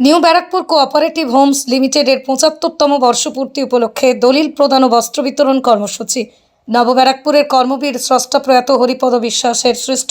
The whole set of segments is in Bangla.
নিউ ব্যারাকপুর কোঅপারেটিভ হোমস লিমিটেডের পঁচাত্তরতম বর্ষপূর্তি উপলক্ষে দলিল প্রদান ও বস্ত্র বিতরণ কর্মসূচি। নব ব্যারাকপুরের কর্মবীর স্রষ্টা প্রয়াত হরিপদ বিশ্বাসের সৃষ্ট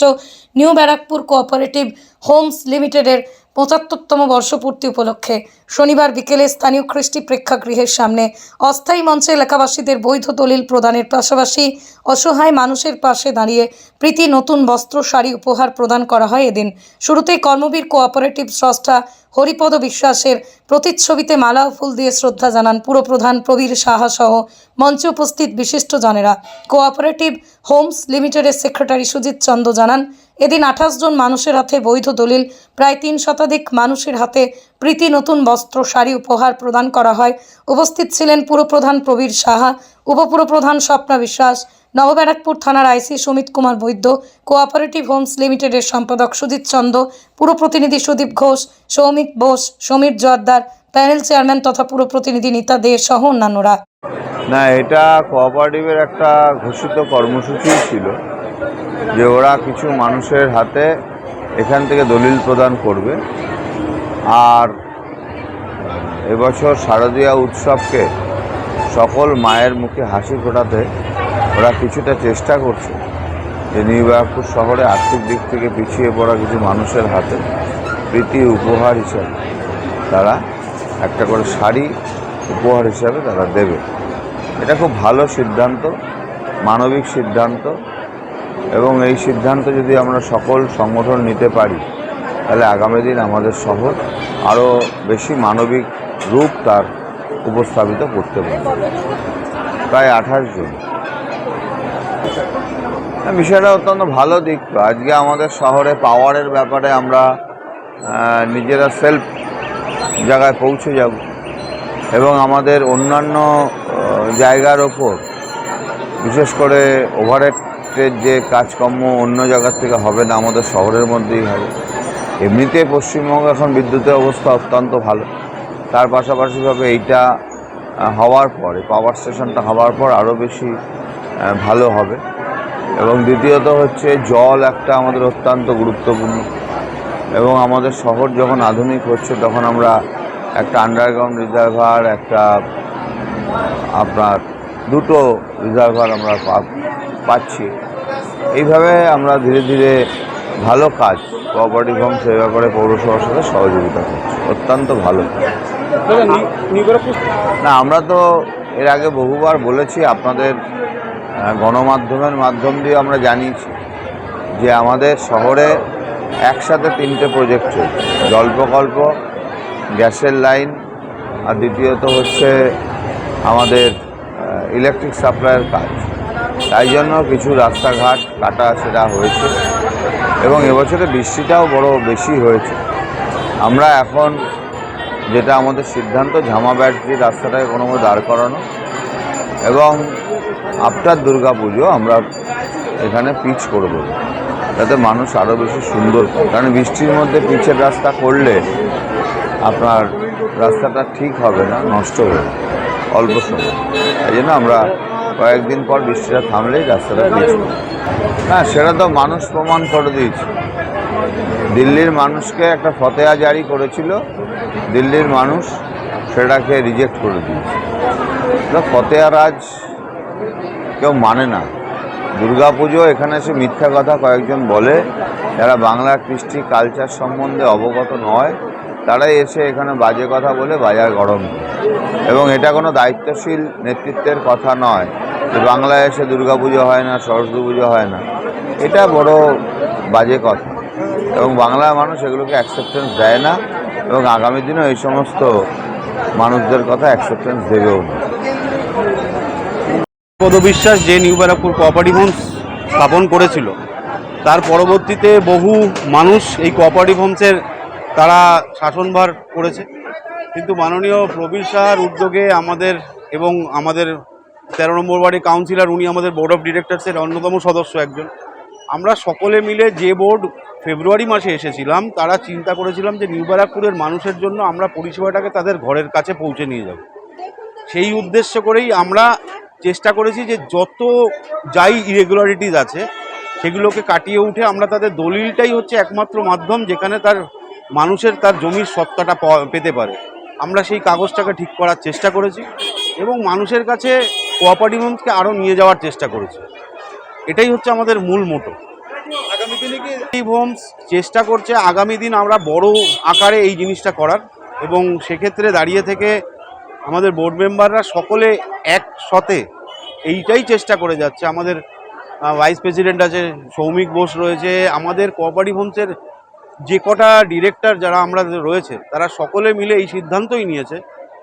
নিউ ব্যারাকপুর কোঅপারেটিভ হোমস লিমিটেডের পঁচাত্তরতম বর্ষপূর্তি উপলক্ষে শনিবার বিকেলে স্থানীয় খ্রিস্টি প্রেক্ষাগৃহের সামনে অস্থায়ী মঞ্চে এলাকাবাসীদের বৈধ দলিল প্রদানের পাশাপাশি অসহায় মানুষের পাশে দাঁড়িয়ে প্রীতি নতুন বস্ত্র, শাড়ি উপহার প্রদান করা হয় এদিন। শুরুতেই কর্মবীর কোঅপারেটিভ স্রষ্টা হরিপদ বিশ্বাসের প্রতিচ্ছবিতে মালা ফুল দিয়ে শ্রদ্ধা জানান পুরপ্রধান প্রবীর সাহা সহ মঞ্চে উপস্থিত বিশিষ্ট বিশিষ্টজনেরা। কোঅপারেটিভ হোমস লিমিটেডের সেক্রেটারি সুজিত চন্দ জানান এদিন আঠাশ জন মানুষের হাতে বৈধ দলিল, প্রায় তিন শতাধিক মানুষের হাতে প্রীতি নতুন বস্ত্র, শাড়ি উপহার প্রদান করা হয়। উপস্থিত ছিলেন পুরপ্রধান প্রবীর সাহা, উপপুরপ্রধান স্বপ্না বিশ্বাস, নবব্যারাকপুর থানার IC Sumit Kumar Baidya, cooperative homes লিমিটেডের সম্পাদক সুজিত চন্দ পুর প্রতিনিধি সুদীপ ঘোষ, সৌমিক বোস, সমীর জোয়ারদার প্যানেল চেয়ারম্যান তথা পুর প্রতিনিধি নিতা দে সহ অন্যান্যরা। না, এটা কোঅপারেটিভের একটা ঘোষিত কর্মসূচি ছিল। যে ওরা কিছু মানুষের হাতে এখান থেকে দলিল প্রদান করবে। আর এবছর শারদীয়া উৎসবকে সকল মায়ের মুখে হাসি ফোটাতে ওরা কিছুটা চেষ্টা করছে যে নিউ ব্যারাকপুর শহরে আর্থিক দিক থেকে পিছিয়ে পড়া কিছু মানুষের হাতে প্রীতি উপহার হিসাবে তারা একটা করে শাড়ি উপহার হিসাবে তারা দেবে। এটা খুব ভালো সিদ্ধান্ত, মানবিক সিদ্ধান্ত। এবং এই সিদ্ধান্ত যদি আমরা সকল সংগঠন নিতে পারি তাহলে আগামী দিন আমাদের শহর আরও বেশি মানবিক রূপ তার উপস্থাপিত করতে পারবে। প্রায় আঠাশ জন। না, বিষয়টা অত্যন্ত ভালো দিক। আজকে আমাদের শহরে পাওয়ারের ব্যাপারে আমরা নিজেরা সেলফ জায়গায় পৌঁছে যাব এবং আমাদের অন্যান্য জায়গার ওপর বিশেষ করে ওভারহেডের যে কাজকর্ম অন্য জায়গার থেকে হবে না, আমাদের শহরের মধ্যেই হবে। এমনিতে পশ্চিমবঙ্গ এখন বিদ্যুতের অবস্থা অত্যন্ত ভালো। তার পাশাপাশিভাবে এইটা হওয়ার পরে পাওয়ার স্টেশনটা হওয়ার পর আরও বেশি ভালো হবে। এবং দ্বিতীয়ত হচ্ছে জল একটা আমাদের অত্যন্ত গুরুত্বপূর্ণ। এবং আমাদের শহর যখন আধুনিক হচ্ছে, তখন আমরা একটা আন্ডারগ্রাউন্ড রিজার্ভার একটা আপনার দুটো রিজার্ভার আমরা পা- পাচ্ছি। এইভাবে আমরা ধীরে ধীরে ভালো কাজ কোঅপারেটিভ হোম সেই ব্যাপারে পৌরসভার সাথে সহযোগিতা করছি। অত্যন্ত ভালো না আমরা তো এর আগে বহুবার বলেছি আপনাদের গণমাধ্যমের মাধ্যম দিয়ে আমরা জানিয়েছি যে আমাদের শহরে একসাথে তিনটে প্রজেক্ট চলছে। জল প্রকল্প গ্যাসের লাইন আর দ্বিতীয়ত হচ্ছে আমাদের ইলেকট্রিক সাপ্লাইয়ের কাজ। তাই জন্য কিছু রাস্তাঘাট কাটা সেটা হয়েছে এবং এবছরে বৃষ্টিটাও বড় বেশি হয়েছে। আমরা এখন যেটা আমাদের সিদ্ধান্ত, ঝামা ব্যাটারি রাস্তাটাকে কোনো দাঁড় করানো এবং আফটার দুর্গা পুজো আমরা এখানে পিচ করে দেবো, যাতে মানুষ আরও বেশি সুন্দর কারণ বৃষ্টির মধ্যে পিচের রাস্তা করলে আপনার রাস্তাটা ঠিক হবে না, নষ্ট হবে অল্প সময়। এই জন্য আমরা কয়েকদিন পর বৃষ্টিটা থামলেই রাস্তাটা করব হ্যাঁ সেটা তো মানুষ প্রমাণ করে দিয়েছে। দিল্লির মানুষকে একটা ফতেয়া জারি করেছিল, দিল্লির মানুষ সেটাকে রিজেক্ট করে দিয়েছে। ফতেয়া রাজ কেউ মানে না। দুর্গাপুজো এখানে এসে মিথ্যা কথা কয়েকজন বলে, যারা বাংলা কৃষ্টি কালচার সম্বন্ধে অবগত নয়, তারাই এসে এখানে বাজে কথা বলে বাজার গরম। এবং এটা কোনো দায়িত্বশীল নেতৃত্বের কথা নয়। বাংলায় এসে দুর্গাপুজো হয় না, সরস্বতী পুজো হয় না। এটা বড় বাজে কথা। এবং বাংলার মানুষ এগুলোকে অ্যাকসেপ্টেন্স দেয় না। এবং আগামী দিনেও এই সমস্ত মানুষদের কথা অ্যাকসেপ্টেন্স দেবেও না। পদবিশ্বাস যে নিউ ব্যারাকপুর কোঅপারেটিভ হোমস স্থাপন করেছিল, তার পরবর্তীতে বহু মানুষ এই কোঅপারেটিভ হোমসের তারা শাসনভার করেছে। কিন্তু মাননীয় প্রবীর শাহর উদ্যোগে আমাদের এবং আমাদের তেরো নম্বর ওয়ার্ডে কাউন্সিলর উনি আমাদের বোর্ড অফ ডিরেক্টরসের অন্যতম সদস্য একজন। আমরা সকলে মিলে যে বোর্ড ফেব্রুয়ারি মাসে এসেছিলাম, তারা চিন্তা করেছিলাম যে নিউ ব্যারাকপুরের মানুষের জন্য আমরা পরিষেবাটাকে তাদের ঘরের কাছে পৌঁছে নিয়ে যাব। সেই উদ্দেশ্য করেই আমরা চেষ্টা করেছি যে যত যাই ইরেগুলারিটিস আছে, সেগুলোকে কাটিয়ে উঠে আমরা তাদের দলিলটাই হচ্ছে একমাত্র মাধ্যম যেখানে তার মানুষের, তার জমির সত্তাটা পেতে পারে। আমরা সেই কাগজটাকে ঠিক করার চেষ্টা করেছি এবং মানুষের কাছে কোঅপারেটিভ হোমসকে আরও নিয়ে যাওয়ার চেষ্টা করেছে। এটাই হচ্ছে আমাদের মূল মোটো। আগামী হোমস চেষ্টা করছে, আগামী দিন আমরা বড় আকারে এই জিনিসটা করার এবং সেক্ষেত্রে দাঁড়িয়ে থেকে আমাদের বোর্ড মেম্বাররা সকলে একসাথে এইটাই চেষ্টা করে যাচ্ছে। আমাদের ভাইস প্রেসিডেন্ট আছে, সৌমিক বোস রয়েছে, আমাদের কোঅপারেটিভ হোমসের যে কটা ডিরেক্টর যারা আমরা রয়েছে, তারা সকলে মিলে এই সিদ্ধান্তই নিয়েছে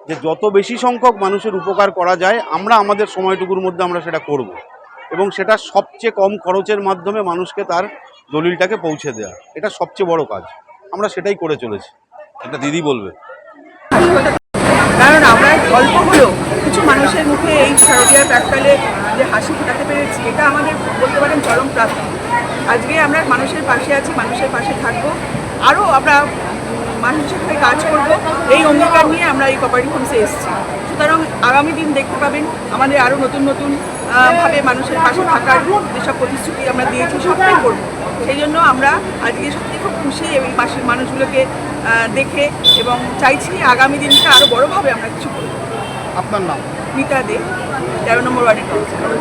যে যত বেশি সংখ্যক মানুষের উপকার করা যায়, আমরা আমাদের সময়টুকুর মধ্যে আমরা সেটা করব। এবং সেটা সবচেয়ে কম খরচের মাধ্যমে মানুষকে তার দলিলটাকে পৌঁছে দেওয়া এটা সবচেয়ে বড় কাজ। আমরা সেটাই করে চলেছি। এটা দিদি বলবে। কারণ আমরা অল্প হলেও কিছু মানুষের মুখে এই শারদীয়ার প্রাককালে যে হাসি ফোটাতে পেরেছি, এটা আমাদের বলতে পারেন চরম প্রাপ্তি। আজকে আমরা মানুষের পাশে আছি, মানুষের পাশে থাকব। আরও আমরা মানুষের হয়ে কাজ করব। এই অঙ্গীকার নিয়ে আমরা এই কপারেটিভ হোমসে এসেছি। সুতরাং আগামী দিন দেখতে পাবেন আমাদের আরও নতুন নতুন ভাবে মানুষের পাশে থাকার যেসব প্রতিশ্রুতি আমরা দিয়েছি সবটাই করব। সেই জন্য আমরা আজকে সত্যি খুব খুশি এই পাশের মানুষগুলোকে দেখে এবং চাইছি আগামী দিনটা আরও বড়োভাবে আমরা কিছু করব। আপনার নাম? মিতা দে তেরো নম্বর ওয়ার্ডের কাউন্সিলর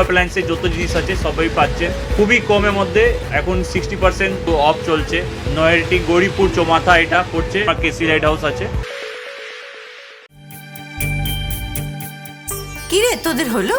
অ্যাপ্লায়েন্সের যত জিনিস আছে, সবই পাচ্ছেন খুবই কমের মধ্যে এখন সিক্সটি পার্সেন্ট অফ চলছে। নয়ারটি গরিবপুর চোমাথা এটা পড়ছে কেসি লাইট হাউস আছে। কিরে, তোদের হলো?